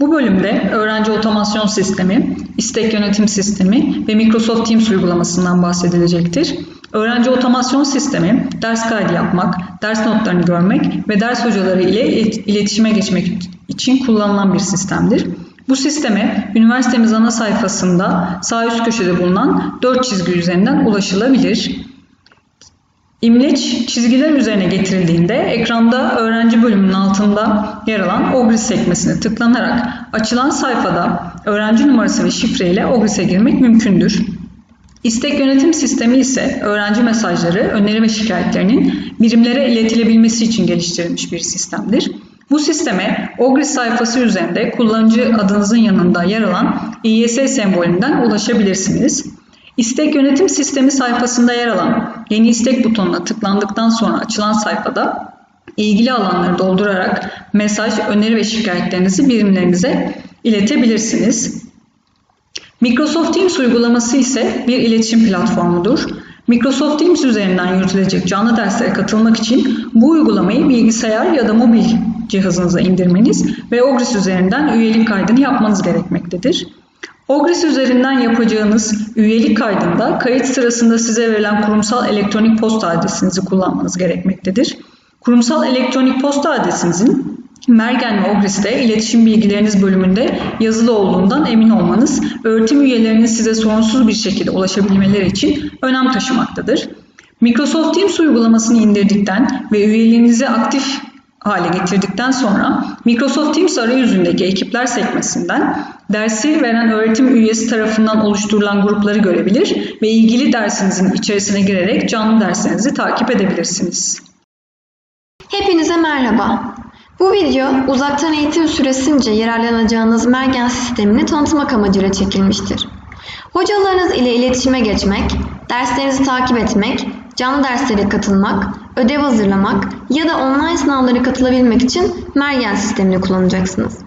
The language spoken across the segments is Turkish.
Bu bölümde öğrenci otomasyon sistemi, istek yönetim sistemi ve Microsoft Teams uygulamasından bahsedilecektir. Öğrenci otomasyon sistemi, ders kaydı yapmak, ders notlarını görmek ve ders hocaları ile iletişime geçmek için kullanılan bir sistemdir. Bu sisteme üniversitemiz ana sayfasında sağ üst köşede bulunan 4 çizgi üzerinden ulaşılabilir. İmleç çizgiler üzerine getirildiğinde ekranda öğrenci bölümünün altında yer alan OGRIS sekmesine tıklanarak açılan sayfada öğrenci numarası ve şifre ile OGRIS'e girmek mümkündür. İstek yönetim sistemi ise öğrenci mesajları, öneri ve şikayetlerinin birimlere iletilebilmesi için geliştirilmiş bir sistemdir. Bu sisteme OGRIS sayfası üzerinde kullanıcı adınızın yanında yer alan İYS sembolünden ulaşabilirsiniz. İstek yönetim sistemi sayfasında yer alan yeni istek butonuna tıklandıktan sonra açılan sayfada ilgili alanları doldurarak mesaj, öneri ve şikayetlerinizi birimlerinize iletebilirsiniz. Microsoft Teams uygulaması ise bir iletişim platformudur. Microsoft Teams üzerinden yürütülecek canlı derslere katılmak için bu uygulamayı bilgisayar ya da mobil cihazınıza indirmeniz ve Ogris üzerinden üyelik kaydını yapmanız gerekmektedir. Ogris üzerinden yapacağınız üyelik kaydında kayıt sırasında size verilen kurumsal elektronik posta adresinizi kullanmanız gerekmektedir. Kurumsal elektronik posta adresinizin Mergen ve Ogris'te iletişim bilgileriniz bölümünde yazılı olduğundan emin olmanız, öğretim üyelerinin size sorunsuz bir şekilde ulaşabilmeleri için önem taşımaktadır. Microsoft Teams uygulamasını indirdikten ve üyeliğinizi aktif hale getirdikten sonra Microsoft Teams arayüzündeki ekipler sekmesinden dersi veren öğretim üyesi tarafından oluşturulan grupları görebilir ve ilgili dersinizin içerisine girerek canlı derslerinizi takip edebilirsiniz. Hepinize merhaba. Bu video uzaktan eğitim süresince yararlanacağınız Mergen sistemini tanıtmak amacıyla çekilmiştir. Hocalarınız ile iletişime geçmek, derslerinizi takip etmek, canlı derslere katılmak, ödev hazırlamak ya da online sınavlara katılabilmek için Mergen sistemini kullanacaksınız.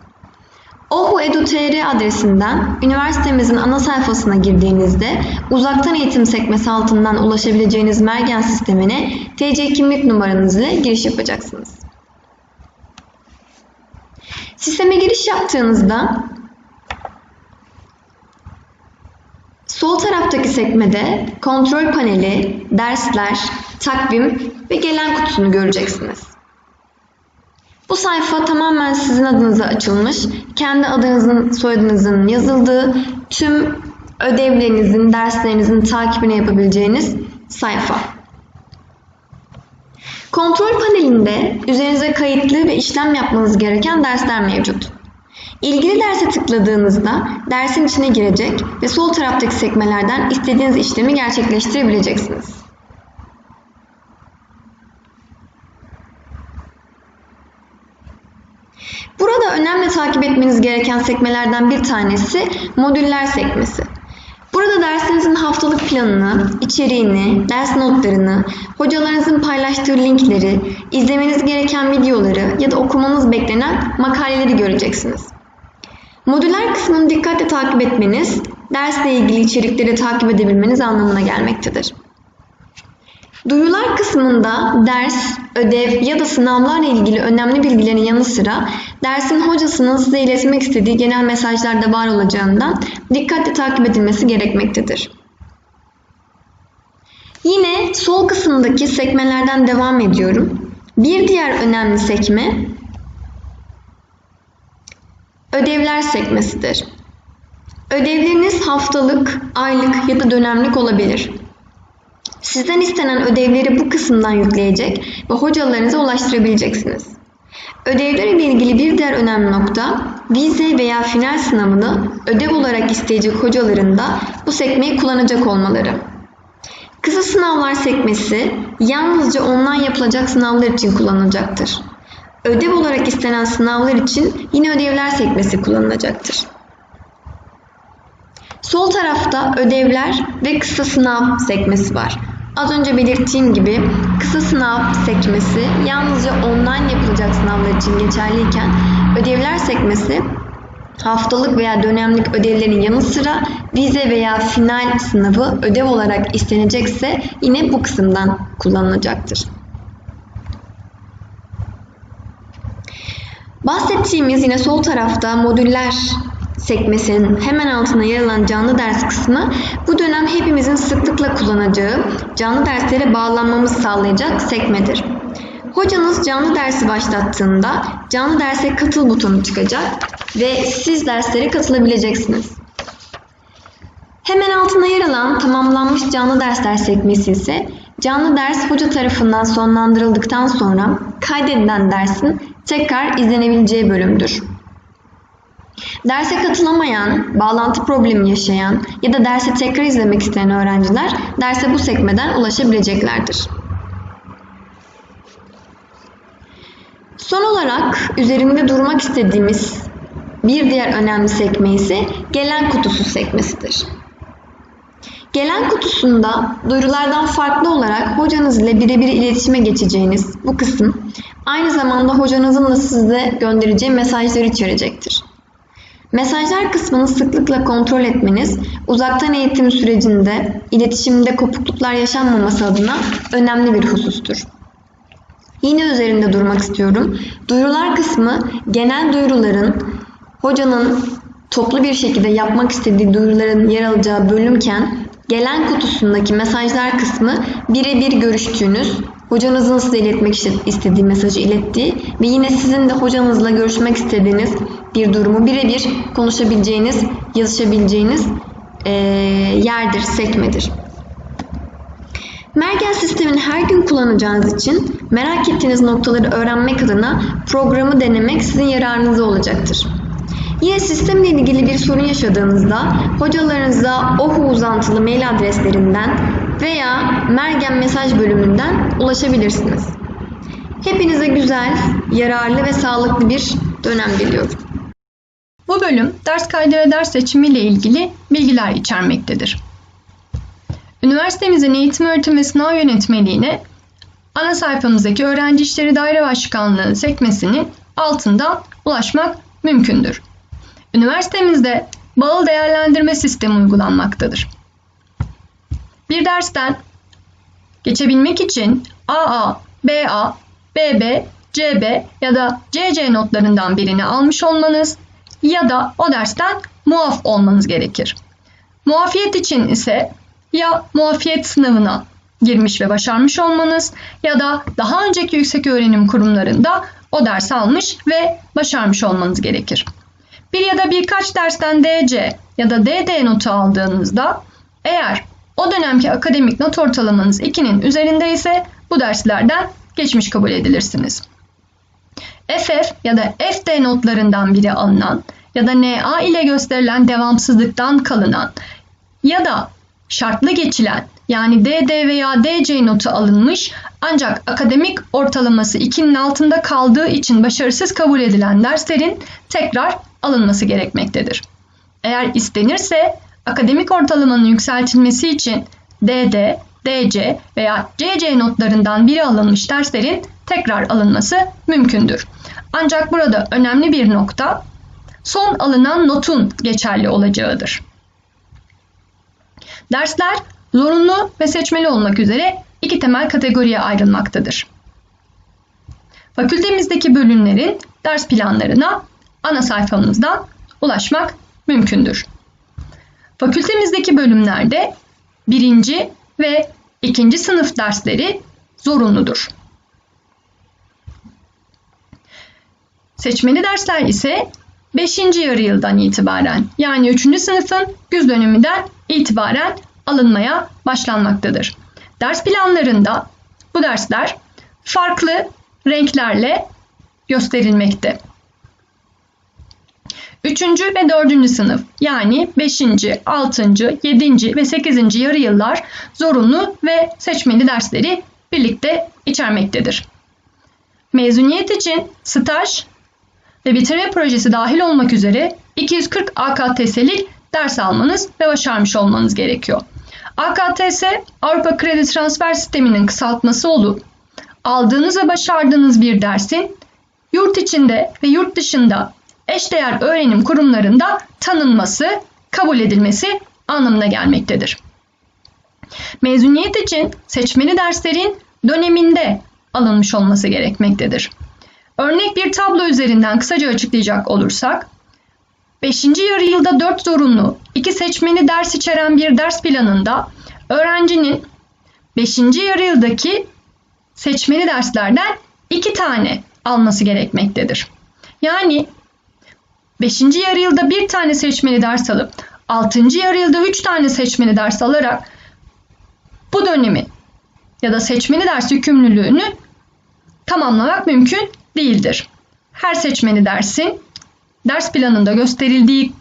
ohu.edu.tr adresinden üniversitemizin ana sayfasına girdiğinizde uzaktan eğitim sekmesi altından ulaşabileceğiniz Mergen sistemine TC kimlik numaranız ile giriş yapacaksınız. Sisteme giriş yaptığınızda sol taraftaki sekmede kontrol paneli, dersler, takvim ve gelen kutusunu göreceksiniz. Bu sayfa tamamen sizin adınıza açılmış, kendi adınızın, soyadınızın yazıldığı, tüm ödevlerinizin, derslerinizin takibini yapabileceğiniz sayfa. Kontrol panelinde üzerinize kayıtlı ve işlem yapmanız gereken dersler mevcut. İlgili derse tıkladığınızda dersin içine girecek ve sol taraftaki sekmelerden istediğiniz işlemi gerçekleştirebileceksiniz. Burada önemli takip etmeniz gereken sekmelerden bir tanesi modüller sekmesi. Burada dersinizin haftalık planını, içeriğini, ders notlarını, hocalarınızın paylaştığı linkleri, izlemeniz gereken videoları ya da okumanız beklenen makaleleri göreceksiniz. Modüler kısmını dikkatle takip etmeniz, dersle ilgili içerikleri takip edebilmeniz anlamına gelmektedir. Duyular kısmında ders, ödev ya da sınavlarla ilgili önemli bilgilerin yanı sıra dersin hocasının size iletmek istediği genel mesajlar da var olacağından dikkatli takip edilmesi gerekmektedir. Yine sol kısımdaki sekmelerden devam ediyorum. Bir diğer önemli sekme ödevler sekmesidir. Ödevleriniz haftalık, aylık ya da dönemlik olabilir. Sizden istenen ödevleri bu kısımdan yükleyecek ve hocalarınıza ulaştırabileceksiniz. Ödevler ile ilgili bir diğer önemli nokta, vize veya final sınavını ödev olarak isteyecek hocaların da bu sekmeyi kullanacak olmaları. Kısa sınavlar sekmesi yalnızca online yapılacak sınavlar için kullanılacaktır. Ödev olarak istenen sınavlar için yine ödevler sekmesi kullanılacaktır. Sol tarafta ödevler ve kısa sınav sekmesi var. Az önce belirttiğim gibi kısa sınav sekmesi yalnızca online yapılacak sınavlar için geçerliyken ödevler sekmesi haftalık veya dönemlik ödevlerin yanı sıra vize veya final sınavı ödev olarak istenecekse yine bu kısımdan kullanılacaktır. Bahsettiğimiz yine sol tarafta modüller sekmesinin hemen altına yer alan canlı ders kısmı bu dönem hepimizin sıklıkla kullanacağı canlı derslere bağlanmamızı sağlayacak sekmedir. Hocanız canlı dersi başlattığında canlı derse katıl butonu çıkacak ve siz derslere katılabileceksiniz. Hemen altına yer alan tamamlanmış canlı dersler sekmesi ise canlı ders hoca tarafından sonlandırıldıktan sonra kaydedilen dersin tekrar izlenebileceği bölümdür. Derse katılamayan, bağlantı problemi yaşayan ya da dersi tekrar izlemek isteyen öğrenciler derse bu sekmeden ulaşabileceklerdir. Son olarak üzerinde durmak istediğimiz bir diğer önemli sekme ise gelen kutusu sekmesidir. Gelen kutusunda duyurulardan farklı olarak hocanız ile birebir iletişime geçeceğiniz bu kısım aynı zamanda hocanızın da size göndereceği mesajları içerecektir. Mesajlar kısmını sıklıkla kontrol etmeniz uzaktan eğitim sürecinde iletişimde kopukluklar yaşanmaması adına önemli bir husustur. Yine üzerinde durmak istiyorum. Duyurular kısmı genel duyuruların hocanın toplu bir şekilde yapmak istediği duyuruların yer alacağı bölümken gelen kutusundaki mesajlar kısmı birebir görüştüğünüz, hocanızın size iletmek istediği mesajı ilettiği ve yine sizin de hocanızla görüşmek istediğiniz bir durumu birebir konuşabileceğiniz, yazışabileceğiniz e, yerdir, sekmedir. Mergen sistemini her gün kullanacağınız için merak ettiğiniz noktaları öğrenmek adına programı denemek sizin yararınıza olacaktır. Yine sistemle ilgili bir sorun yaşadığınızda hocalarınıza OHU uzantılı mail adreslerinden veya Mergen mesaj bölümünden ulaşabilirsiniz. Hepinize güzel, yararlı ve sağlıklı bir dönem diliyorum. Bu bölüm ders kaydı ve ders seçimi ile ilgili bilgiler içermektedir. Üniversitemizin eğitim öğretim ve sınav yönetmeliğine ana sayfamızdaki Öğrenci İşleri Daire Başkanlığı sekmesinin altından ulaşmak mümkündür. Üniversitemizde bağlı değerlendirme sistemi uygulanmaktadır. Bir dersten geçebilmek için AA, BA, BB, CB ya da CC notlarından birini almış olmanız ya da o dersten muaf olmanız gerekir. Muafiyet için ise ya muafiyet sınavına girmiş ve başarmış olmanız ya da daha önceki yüksek öğrenim kurumlarında o ders almış ve başarmış olmanız gerekir. Bir ya da birkaç dersten DC ya da DD notu aldığınızda eğer o dönemki akademik not ortalamanız 2'nin üzerinde ise bu derslerden geçmiş kabul edilirsiniz. FF ya da FD notlarından biri alınan ya da NA ile gösterilen devamsızlıktan kalınan ya da şartlı geçilen yani DD veya DC notu alınmış ancak akademik ortalaması 2'nin altında kaldığı için başarısız kabul edilen derslerin tekrar alınması gerekmektedir. Eğer istenirse akademik ortalamanın yükseltilmesi için DD, DC veya CC notlarından biri alınmış derslerin tekrar alınması mümkündür. Ancak burada önemli bir nokta son alınan notun geçerli olacağıdır. Dersler zorunlu ve seçmeli olmak üzere iki temel kategoriye ayrılmaktadır. Fakültemizdeki bölümlerin ders planlarına ana sayfamızdan ulaşmak mümkündür. Fakültemizdeki bölümlerde birinci ve ikinci sınıf dersleri zorunludur. Seçmeli dersler ise 5. yarı yıldan itibaren yani 3. sınıfın güz döneminden itibaren alınmaya başlanmaktadır. Ders planlarında bu dersler farklı renklerle gösterilmekte. 3. ve 4. sınıf yani 5. 6. 7. ve 8. yarı yıllar zorunlu ve seçmeli dersleri birlikte içermektedir. Mezuniyet için staj ve bitirme projesi dahil olmak üzere 240 AKTS'lik ders almanız ve başarmış olmanız gerekiyor. AKTS Avrupa Kredi Transfer Sistemi'nin kısaltması olup aldığınız ve başardığınız bir dersin yurt içinde ve yurt dışında eşdeğer öğrenim kurumlarında tanınması, kabul edilmesi anlamına gelmektedir. Mezuniyet için seçmeli derslerin döneminde alınmış olması gerekmektedir. Örnek bir tablo üzerinden kısaca açıklayacak olursak, 5. yarı yılda 4 zorunlu, 2 seçmeli ders içeren bir ders planında öğrencinin 5. yarı yıldaki seçmeli derslerden 2 tane alması gerekmektedir. Yani 5. yarı yılda bir tane seçmeli ders alıp 6. yarı yılda 3 tane seçmeli ders alarak bu dönemi ya da seçmeli ders yükümlülüğünü tamamlamak mümkün değildir. Her seçmeli dersin ders planında gösterildiği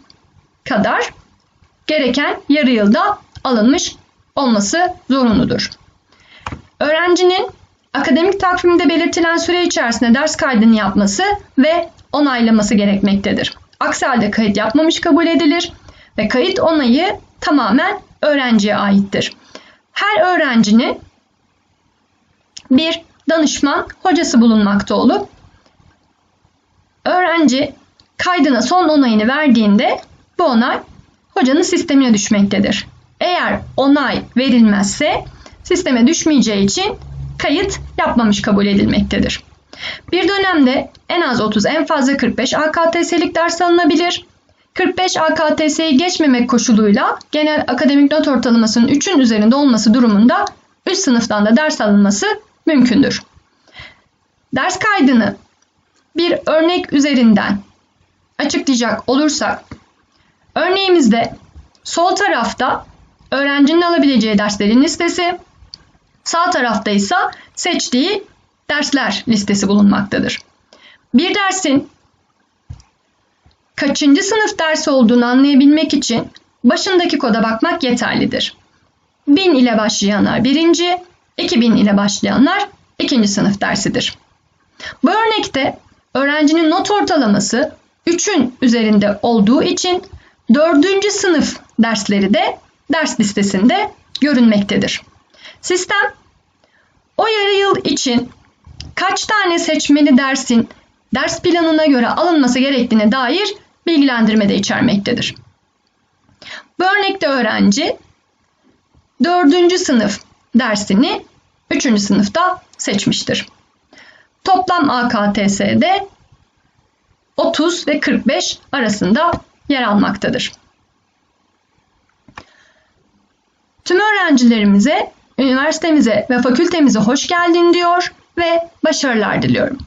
kadar gereken yarı yılda alınmış olması zorunludur. Öğrencinin akademik takvimde belirtilen süre içerisinde ders kaydını yapması ve onaylaması gerekmektedir. Aksi kayıt yapmamış kabul edilir ve kayıt onayı tamamen öğrenciye aittir. Her öğrencinin bir danışman hocası bulunmakta olup öğrenci kaydına son onayını verdiğinde bu onay hocanın sistemine düşmektedir. Eğer onay verilmezse sisteme düşmeyeceği için kayıt yapmamış kabul edilmektedir. Bir dönemde en az 30 en fazla 45 AKTS'lik ders alınabilir. 45 AKTS'yi geçmemek koşuluyla genel akademik not ortalamasının 3'ün üzerinde olması durumunda üst sınıftan da ders alınması mümkündür. Ders kaydını bir örnek üzerinden açıklayacak olursak, örneğimizde sol tarafta öğrencinin alabileceği derslerin listesi, sağ tarafta ise seçtiği dersler listesi bulunmaktadır. Bir dersin kaçıncı sınıf dersi olduğunu anlayabilmek için başındaki koda bakmak yeterlidir. 1000 ile başlayanlar birinci, 2000 ile başlayanlar ikinci sınıf dersidir. Bu örnekte öğrencinin not ortalaması 3'ün üzerinde olduğu için 4. sınıf dersleri de ders listesinde görünmektedir. Sistem o yarı yıl için kaç tane seçmeli dersin ders planına göre alınması gerektiğine dair bilgilendirme de içermektedir. Bu örnekte öğrenci 4. sınıf dersini 3. sınıfta seçmiştir. Toplam AKTS'de 30 ve 45 arasında yer almaktadır. Tüm öğrencilerimize, üniversitemize ve fakültemize hoş geldin diyor ve başarılar diliyorum.